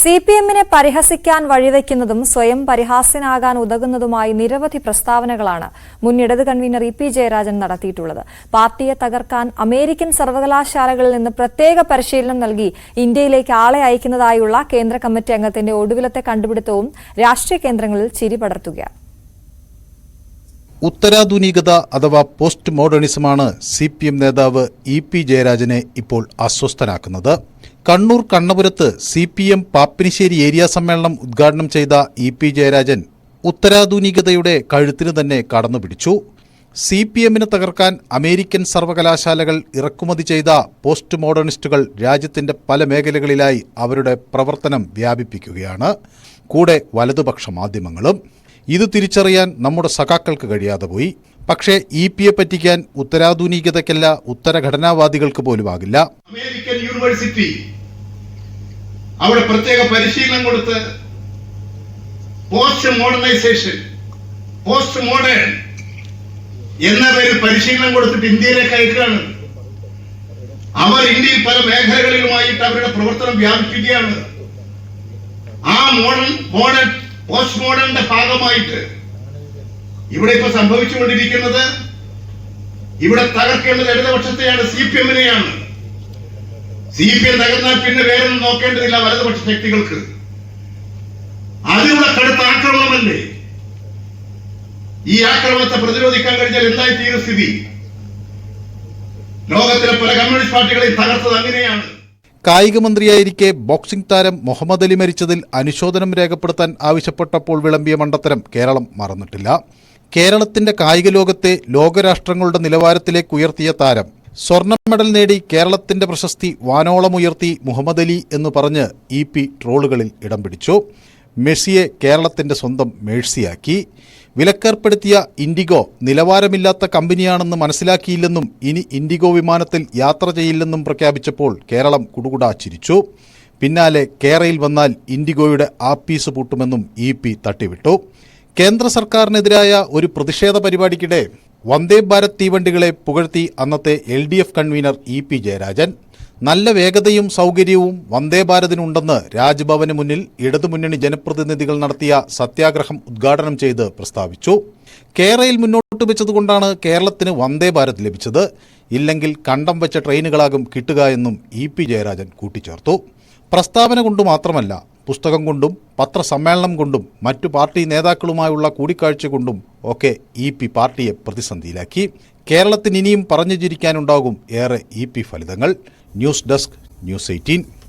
C P എമ്മിനെ പരിഹസിക്കാൻ വഴിവെക്കുന്നതും സ്വയം പരിഹാസ്യനാകാൻ ഉതകുന്നതുമായി നിരവധി പ്രസ്താവനകളാണ് മുൻ ഇടത് കൺവീനർ ഇ പി ജയരാജൻ നടത്തിയിട്ടുള്ളത്. പാർട്ടിയെ തകർക്കാൻ അമേരിക്കൻ സർവകലാശാലകളിൽ നിന്ന് പ്രത്യേക പരിശീലനം നൽകി ഇന്ത്യയിലേക്ക് ആളെ അയക്കുന്നതായുള്ള കേന്ദ്ര കമ്മിറ്റി അംഗത്തിന്റെ ഒടുവിലത്തെ കണ്ടുപിടുത്തവും രാഷ്ട്രീയ കേന്ദ്രങ്ങളിൽ ചിരി പടർത്തുകയാണ്. ഉത്തരാധുനികത അഥവാ പോസ്റ്റ് മോഡേണിസമാണ് സി പി എം നേതാവ് ഇ പി ജയരാജനെ ഇപ്പോൾ അസ്വസ്ഥനാക്കുന്നത്. Kannur കണ്ണപുരത്ത് C P M Pappinissery area സമ്മേളനം ഉദ്ഘാടനം ചെയ്ത ഇ പി ജയരാജൻ ഉത്തരാധുനികതയുടെ കഴുത്തിന് തന്നെ കടന്നുപിടിച്ചു. സി പി എമ്മിനെ തകർക്കാൻ അമേരിക്കൻ സർവകലാശാലകൾ ഇറക്കുമതി ചെയ്ത പോസ്റ്റ് മോഡേണിസ്റ്റുകൾ രാജ്യത്തിന്റെ പല മേഖലകളിലായി അവരുടെ പ്രവർത്തനം വ്യാപിപ്പിക്കുകയാണ്. കൂടെ വലതുപക്ഷ മാധ്യമങ്ങളും ഇത് തിരിച്ചറിയാൻ നമ്മുടെ സഖാക്കൾക്ക് കഴിയാതെ പോയി. പക്ഷേ ഇ പിയെ പറ്റിക്കാൻ ഉത്തരാധുനികതയ്ക്കല്ല ഉത്തരഘടനാവാദികൾക്ക് പോലും ആകില്ല അമേരിക്കൻ യൂണിവേഴ്സിറ്റി അവിടെ പ്രത്യേക പരിശീലനം കൊടുത്ത് പോസ്റ്റ് മോഡേണൈസേഷൻ പോസ്റ്റ് മോഡേൺ എന്ന പേരിൽ പരിശീലനം കൊടുത്തിട്ട് ഇന്ത്യയിലേക്ക് അയക്കുകയാണ്. അവർ ഇന്ത്യയിൽ പല മേഖലകളിലുമായിട്ട് അവരുടെ പ്രവർത്തനം വ്യാപിപ്പിക്കുകയാണ്. ആ മോഡേൺ മോഡേൺ പോസ്റ്റ് മോഡേണിന്റെ ഭാഗമായിട്ട് ഇവിടെ ഇപ്പൊ സംഭവിച്ചുകൊണ്ടിരിക്കുന്നത് ഇവിടെ തകർക്കേണ്ടത് ഇടതുപക്ഷത്തെയാണ് സി പി എമ്മിനെയാണ്. സി പി എം തകർന്നാൽ പിന്നെ വേറൊന്നും നോക്കേണ്ടതില്ല വലതുപക്ഷ ശക്തികൾക്ക്. അതിനുള്ള കടുത്ത ആക്രമണമല്ലേ? ഈ ആക്രമണത്തെ പ്രതിരോധിക്കാൻ കഴിഞ്ഞാൽ എന്തായി തീരും സ്ഥിതി? ലോകത്തിലെ പല കമ്മ്യൂണിസ്റ്റ് പാർട്ടികളെയും തകർത്തത് അങ്ങനെയാണ്. കായിക മന്ത്രിയായിരിക്കെ ബോക്സിംഗ് താരം മുഹമ്മദ് അലി മരിച്ചതിൽ അനുശോചനം രേഖപ്പെടുത്താൻ ആവശ്യപ്പെട്ടപ്പോൾ വിളമ്പിയ മണ്ടത്തരം കേരളം മറന്നിട്ടില്ല. കേരളത്തിന്റെ കായിക ലോകത്തെ ലോകരാഷ്ട്രങ്ങളുടെ നിലവാരത്തിലേക്ക് ഉയർത്തിയ താരം സ്വർണ മെഡൽ നേടി കേരളത്തിന്റെ പ്രശസ്തി വാനോളമുയർത്തി മുഹമ്മദ് അലി എന്ന് പറഞ്ഞ് ഇ പി ട്രോളുകളിൽ ഇടം പിടിച്ചു. മെസ്സിയെ കേരളത്തിന്റെ സ്വന്തം മേഴ്സിയാക്കി. വിലക്കേർപ്പെടുത്തിയ ഇൻഡിഗോ നിലവാരമില്ലാത്ത കമ്പനിയാണെന്ന് മനസ്സിലാക്കിയില്ലെന്നും ഇനി ഇൻഡിഗോ വിമാനത്തിൽ യാത്ര ചെയ്യില്ലെന്നും പ്രഖ്യാപിച്ചപ്പോൾ കേരളം കുടുകുടാ ചിരിച്ചു. പിന്നാലെ കേരയിൽ വന്നാൽ ഇൻഡിഗോയുടെ ആപ്പീസ് പൂട്ടുമെന്നും ഇ പി തട്ടിവിട്ടു. കേന്ദ്ര സർക്കാരിനെതിരായ ഒരു പ്രതിഷേധ പരിപാടിക്കിടെ വന്ദേ ഭാരത് തീവണ്ടികളെ പുകഴ്ത്തി അന്നത്തെ L convener E P Jayarajan. നല്ല വേഗതയും സൗകര്യവും വന്ദേ ഭാരതിനുണ്ടെന്ന് രാജ്ഭവന് മുന്നിൽ ഇടതുമുന്നണി ജനപ്രതിനിധികൾ നടത്തിയ സത്യാഗ്രഹം ഉദ്ഘാടനം ചെയ്ത് പ്രസ്താവിച്ചു. കേരളയിൽ മുന്നോട്ട് വെച്ചതുകൊണ്ടാണ് കേരളത്തിന് വന്ദേ ഭാരത് ലഭിച്ചത്. ഇല്ലെങ്കിൽ കണ്ടം വെച്ച ട്രെയിനുകളാകും കിട്ടുക എന്നും ഇ പി ജയരാജൻ കൂട്ടിച്ചേർത്തു. പ്രസ്താവന കൊണ്ട് മാത്രമല്ല പുസ്തകം കൊണ്ടും പത്രസമ്മേളനം കൊണ്ടും മറ്റു പാർട്ടി നേതാക്കളുമായുള്ള കൂടിക്കാഴ്ച കൊണ്ടും ഒക്കെ ഇ പി പാർട്ടിയെ പ്രതിസന്ധിയിലാക്കി. കേരളത്തിന് ഇനിയും പറഞ്ഞു ചിരിക്കാനുണ്ടാകും ഏറെ E P ഫലിതങ്ങൾ. News desk news eighteen.